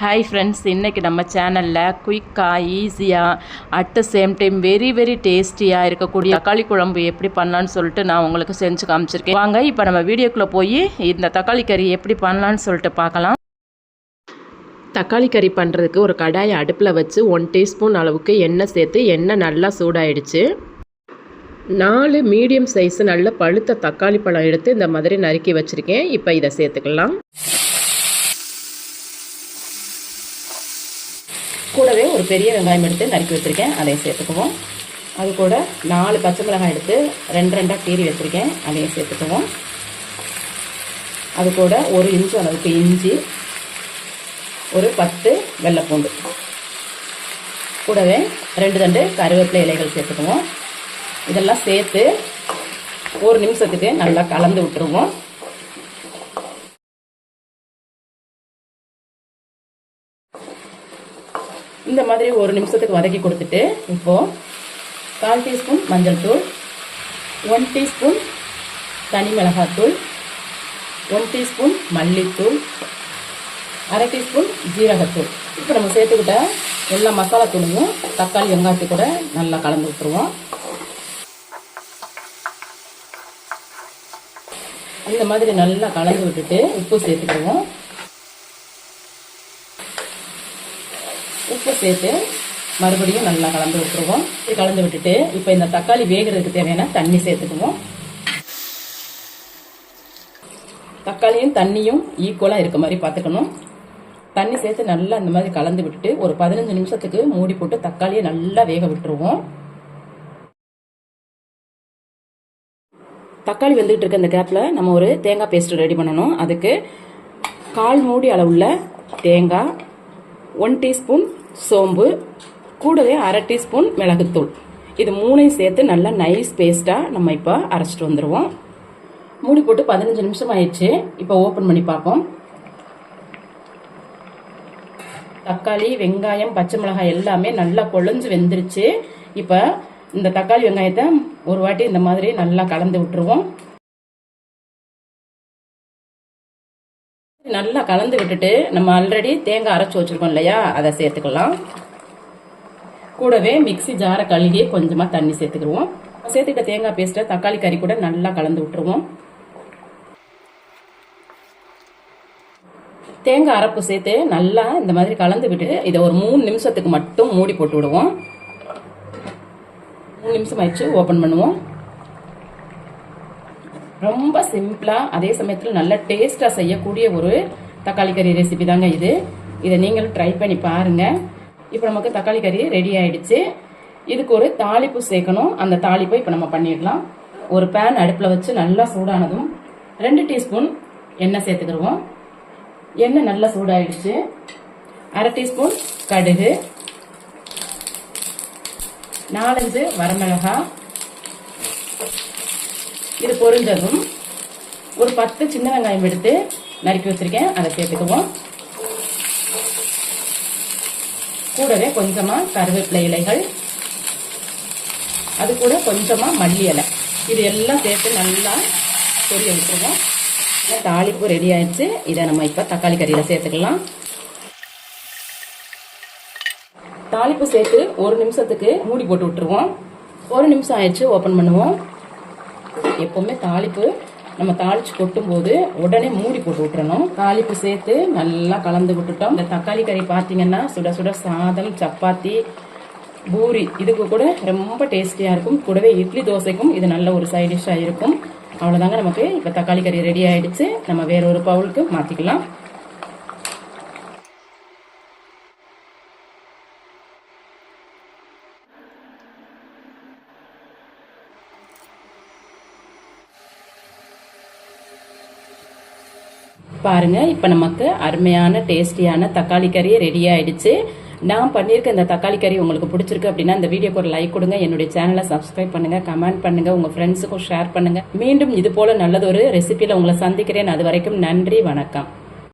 Hi friends இன்றைக்கி நம்ம சேனலில் குயிக்காக ஈஸியாக at the same time very very டேஸ்டியாக இருக்கக்கூடிய தக்காளி குழம்பு எப்படி பண்ணலான்னு சொல்லிட்டு நான் உங்களுக்கு செஞ்சு காமிச்சிருக்கேன். வாங்க இப்போ நம்ம வீடியோக்குள்ளே போய் இந்த தக்காளி கறி எப்படி பண்ணலான்னு சொல்லிட்டு பார்க்கலாம். தக்காளி கறி பண்ணுறதுக்கு ஒரு கடாயை அடுப்பில் வச்சு ஒன் டீஸ்பூன் அளவுக்கு எண்ணெய் சேர்த்து எண்ணெய் நல்லா சூடாயிடுச்சு. நாலு மீடியம் சைஸ் நல்ல பழுத்த தக்காளி பழம் எடுத்து இந்த மாதிரி நறுக்கி வச்சுருக்கேன். இப்போ இதை சேர்த்துக்கலாம். கூடவே ஒரு பெரிய வெங்காயம் எடுத்து நறுக்கி வச்சுருக்கேன். அதையும் சேர்த்துக்குவோம். அது கூட நாலு பச்சை மிளகாய் எடுத்து ரெண்டு ரெண்டாக கீறி வச்சுருக்கேன். அதையும் சேர்த்துக்குவோம். அது கூட ஒரு இன்ச்சு அளவுக்கு இஞ்சி ஒரு பத்து வெள்ளைப்பூண்டு. கூடவே ரெண்டு ரெண்டு கருவேப்பிலை இலைகள் சேர்த்துக்குவோம். இதெல்லாம் சேர்த்து ஒரு நிமிஷத்துக்கு நல்லா கலந்து விட்டுருவோம். இந்த மாதிரி ஒரு நிமிஷத்துக்கு வதக்கி கொடுத்துட்டு இப்போது கால் டீஸ்பூன் மஞ்சள் தூள் ஒன் டீஸ்பூன் தனி மிளகாத்தூள் ஒன் டீஸ்பூன் மல்லித்தூள் அரை டீஸ்பூன் ஜீரகத்தூள். இப்போ நம்ம சேர்த்துக்கிட்ட எல்லா மசாலா தூளையும் தக்காளி வெங்காயத்தை கூட நல்லா கலந்து விட்டுருவோம். இந்த மாதிரி நல்லா கலந்து விட்டுட்டு உப்பு சேர்த்துக்கிடுவோம். உப்பு சேர்த்து மறுபடியும் நல்லா கலந்து விட்டுருவோம். கலந்து விட்டுட்டு இப்போ இந்த தக்காளி வேகிறதுக்கு தேவையான தண்ணி சேர்த்துக்குவோம். தக்காளியும் தண்ணியும் ஈக்குவலாக இருக்க மாதிரி பார்த்துக்கணும். தண்ணி சேர்த்து நல்லா இந்த மாதிரி கலந்து விட்டுட்டு ஒரு பதினஞ்சு நிமிஷத்துக்கு மூடி போட்டு தக்காளியை நல்லா வேக விட்டுருவோம். தக்காளி வெந்துகிட்டு இருக்க இந்த கேப்பில் நம்ம ஒரு தேங்காய் பேஸ்ட் ரெடி பண்ணணும். அதுக்கு கால் மூடி அளவுள்ள தேங்காய் ஒன் டீஸ்பூன் சோம்பு கூடவே அரை டீஸ்பூன் மிளகுத்தூள். இது மூணையும் சேர்த்து நல்லா நைஸ் பேஸ்ட்டாக நம்ம இப்போ அரைச்சிட்டு வந்துடுவோம் மூடி போட்டு பதினஞ்சு நிமிஷம் ஆயிடுச்சு. இப்போ ஓப்பன் பண்ணி பார்ப்போம். தக்காளி வெங்காயம் பச்சை மிளகாய் எல்லாமே நல்லா கொழஞ்சு வெந்துருச்சு. இப்போ இந்த தக்காளி வெங்காயத்தை ஒரு வாட்டி இந்த மாதிரி நல்லா கலந்து விட்டுருவோம். நல்லா கலந்து விட்டுட்டு நம்ம ஆல்ரெடி தேங்காய் அரைச்சி வச்சிருக்கோம் இல்லையா? அதை சேர்த்துக்கலாம். கூடவே மிக்சி ஜாரை கழுகி கொஞ்சமாக தண்ணி சேர்த்துக்கிடுவோம். சேர்த்துக்கிட்ட தேங்காய் பேஸ்ட்டை தக்காளி கறி கூட நல்லா கலந்து விட்டுருவோம். தேங்காய் அரைப்பு சேர்த்து நல்லா இந்த மாதிரி கலந்து விட்டு இதை ஒரு மூணு நிமிஷத்துக்கு மட்டும் மூடி போட்டு விடுவோம். மூணு நிமிஷம் ஆயிடுச்சு ஓப்பன் பண்ணுவோம். ரொம்ப சிம்பிளாக அதே சமயத்தில் நல்ல டேஸ்ட்டாக செய்யக்கூடிய ஒரு தக்காளி கறி ரெசிபி தாங்க இது. இதை நீங்களும் ட்ரை பண்ணி பாருங்கள் இப்போ நமக்கு தக்காளி கறி ரெடி ஆயிடுச்சு. இதுக்கு ஒரு தாளிப்பு சேர்க்கணும். அந்த தாளிப்பை இப்போ நம்ம பண்ணிடலாம். ஒரு பேன் அடுப்பில் வச்சு நல்லா சூடானதும் ரெண்டு டீஸ்பூன் எண்ணெய் சேர்த்துக்கிடுவோம். எண்ணெய் நல்லா சூடாயிடுச்சு. அரை டீஸ்பூன் கடுகு. நாலஞ்சு வரமிளகாய் இது பொரிஞ்சதும் ஒரு பத்து சின்ன வெங்காயம் எடுத்து நறுக்கி வச்சிருக்கேன். அதை சேர்த்துக்குவோம். கூடவே கொஞ்சமா கருவேப்பிலை இலைகள். அது கூட கொஞ்சமா மல்லி இலை. இது எல்லாம் சேர்த்து நல்லா பொரிய விட்டுருவோம். தாளிப்பு ரெடி ஆயிடுச்சு. இதை நம்ம இப்போ தக்காளி கறியில் சேர்த்துக்கலாம். தாளிப்பு சேர்த்து ஒரு நிமிஷத்துக்கு மூடி போட்டு விட்டுருவோம். ஒரு நிமிஷம் ஆயிடுச்சு ஓப்பன் பண்ணுவோம். எப்போவுமே தாளிப்பு நம்ம தாளிச்சு கொட்டும் போது உடனே மூடி போட்டு விட்டுறணும் தாளிப்பு சேர்த்து நல்லா கலந்து விட்டுட்டோம். இந்த தக்காளி கறி பார்த்தீங்கன்னா சுட சுட சாதம் சப்பாத்தி பூரி இதுக்கு கூட ரொம்ப டேஸ்டியாக இருக்கும். கூடவே இட்லி தோசைக்கும் இது நல்ல ஒரு சைட் டிஷ்ஷாக இருக்கும். அவ்வளோதாங்க நமக்கு. இப்போ தக்காளி கறி ரெடி ஆகிடுச்சு நம்ம வேற ஒரு பவுலுக்கு மாற்றிக்கலாம் பாருங்க இப்போ நமக்கு அருமையான டேஸ்டியான தக்காளி கறி ரெடி ஆயிடுச்சு. நான் பண்ணியிருக்க இந்த தக்காளி கறி உங்களுக்கு பிடிச்சிருக்கு அப்படின்னா இந்த வீடியோக்கு ஒரு லைக் கொடுங்க. என்னுடைய சேனலை சப்ஸ்கிரைப் பண்ணுங்க கமெண்ட் பண்ணுங்க உங்க ஃப்ரெண்ட்ஸுக்கும் ஷேர் பண்ணுங்க. மீண்டும் இது போல நல்லதொரு ரெசிபியில உங்களை சந்திக்கிறேன். அது வரைக்கும் நன்றி வணக்கம்.